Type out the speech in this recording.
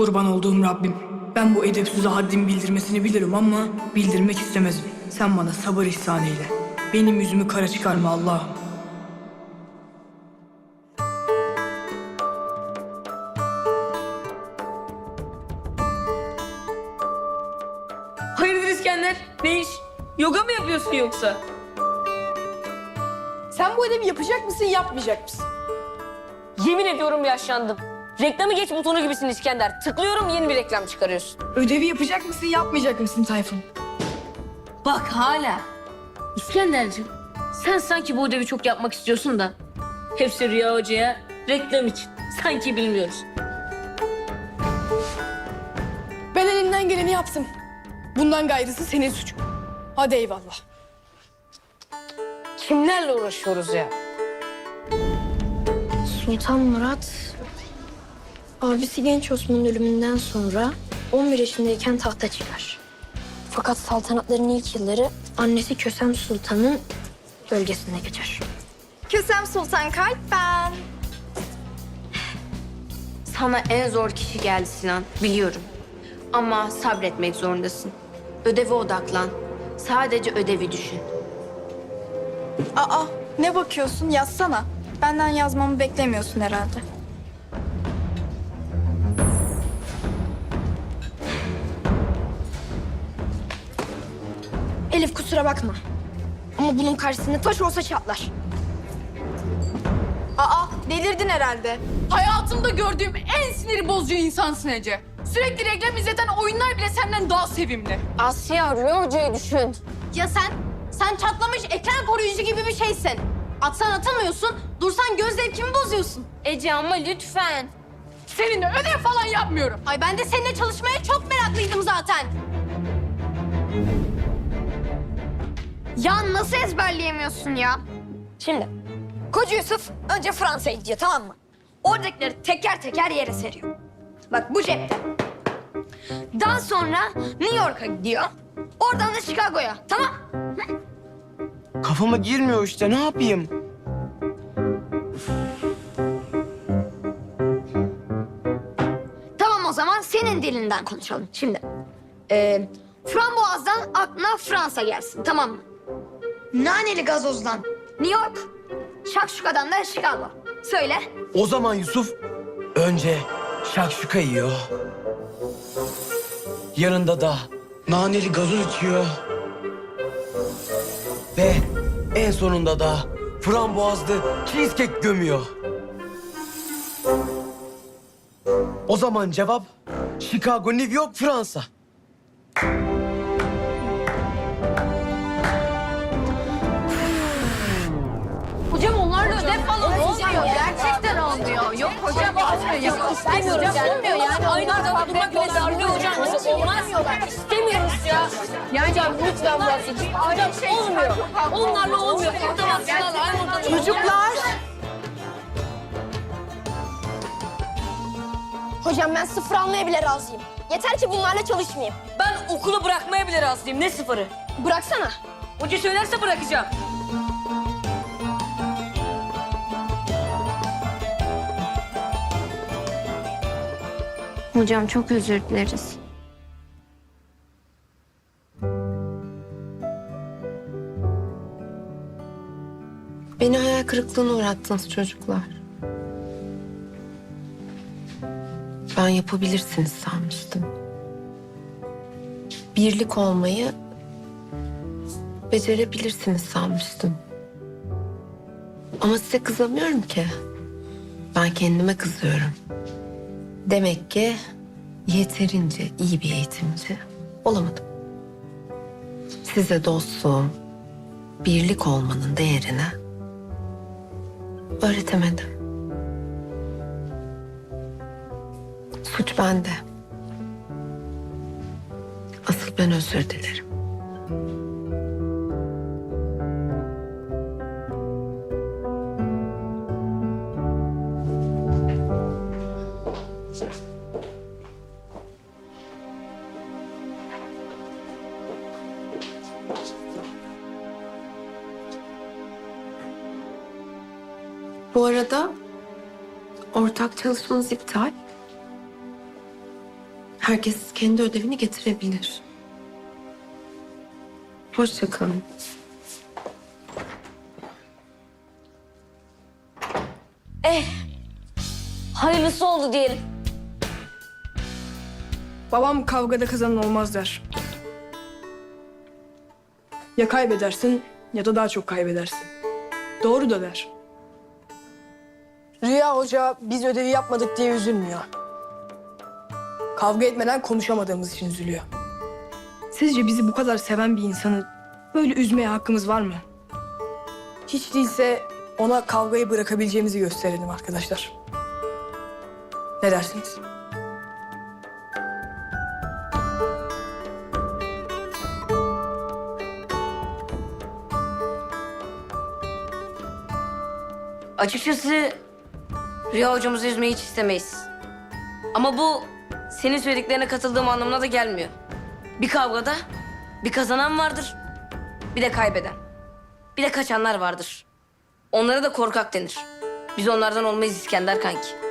Kurban olduğum Rabbim. Ben bu edepsize haddin bildirmesini bilirim ama bildirmek istemezim. Sen bana sabır ihsan eyle. Benim yüzümü kara çıkarma Allah'ım. Hayırdır İskender? Ne iş? Yoga mı yapıyorsun yoksa? Sen bu ödevi yapacak mısın, yapmayacak mısın? Yemin ediyorum yaşlandım. Reklamı geç butonu gibisin İskender. Tıklıyorum yeni bir reklam çıkarıyorsun. Ödevi yapacak mısın, yapmayacak mısın Tayfun? Bak hala. İskenderciğim sen sanki bu ödevi çok yapmak istiyorsun da. Hepsi Rüya Hoca'ya reklam için. Sanki bilmiyoruz. Ben elimden geleni yaptım. Bundan gayrısı senin suçun. Hadi eyvallah. Kimlerle uğraşıyoruz ya? Sultan Murat abisi Genç Osman'ın ölümünden sonra 11 yaşındayken tahta çıkar. Fakat saltanatların ilk yılları annesi Kösem Sultan'ın bölgesinde geçer. Kösem Sultan Kalp ben. Sana en zor kişi geldi Sinan, biliyorum. Ama sabretmek zorundasın. Ödeve odaklan. Sadece ödevi düşün. Aa ne bakıyorsun yazsana. Benden yazmamı beklemiyorsun herhalde. Elif kusura bakma. Ama bunun karşısında taş olsa çatlar. Aa delirdin herhalde. Hayatımda gördüğüm en sinir bozucu insansın Ece. Sürekli reklam izleten oyunlar bile senden daha sevimli. Asya, Rüya Hoca'yı düşün. Ya sen? Sen çatlamış ekran koruyucu gibi bir şeysin. Atsan atamıyorsun, dursan göz zevkimi bozuyorsun. Ece ama lütfen. Seninle ödev falan yapmıyorum. Ay ben de seninle çalışmaya çok meraklıydım zaten. Ya nasıl ezberleyemiyorsun ya? Şimdi Koca Yusuf önce Fransa'ya gidiyor tamam mı? Oradakileri teker teker yere seriyor. Bak bu cepte. Daha sonra New York'a gidiyor. Oradan da Chicago'ya tamam? Kafama girmiyor işte ne yapayım? Tamam o zaman senin dilinden konuşalım şimdi. Ee, frambuazdan aklına Fransa gelsin tamam mı? Naneli gazozdan New York, şakşukadan da Chicago. Söyle. O zaman Yusuf önce şakşuka yiyor. Yanında da naneli gazoz içiyor. Ve en sonunda da frambuazlı cheesecake gömüyor. O zaman cevap Chicago, New York, Fransa. Hocam olmuyor. İstemiyoruz yani. Olmuyor yani. Aynı anda durmak bile darlıyor hocam. Bize olmaz. İstemiyoruz ya. Yani lütfen bahsedin. Hocam olmuyor. Onlarla olmuyor. Kurtamazsınlar. Çocuklar. Hocam ben sıfır almaya bile razıyım. Yeter ki bunlarla çalışmayayım. Ben okulu bırakmaya bile razıyım. Ne sıfırı? Bıraksana. Hoca söylerse bırakacağım. Hocam çok özür dileriz. Beni hayal kırıklığına uğrattınız çocuklar. Ben yapabilirsiniz sanmıştım. Birlik olmayı becerebilirsiniz sanmıştım. Ama size kızamıyorum ki. Ben kendime kızıyorum. Demek ki yeterince iyi bir eğitimci olamadım. Size dostluğum, birlik olmanın değerini öğretemedim. Suç bende. Asıl ben özür dilerim. Bu arada ortak çalışmanız iptal. Herkes kendi ödevini getirebilir. Hoşça kalın. Hayırlısı oldu diyelim. Babam kavgada kazanan olmaz der. Ya kaybedersin ya da daha çok kaybedersin. Doğru da der. Rüya Hoca biz ödevi yapmadık diye üzülmüyor. Kavga etmeden konuşamadığımız için üzülüyor. Sizce bizi bu kadar seven bir insanı böyle üzmeye hakkımız var mı? Hiç değilse ona kavgayı bırakabileceğimizi gösterelim arkadaşlar. Ne dersiniz? Açıkçası Rüya hocamızı üzmeyi hiç istemeyiz. Ama bu senin söylediklerine katıldığım anlamına da gelmiyor. Bir kavgada bir kazanan vardır, bir de kaybeden. Bir de kaçanlar vardır. Onlara da korkak denir. Biz onlardan olmayız İskender kanki.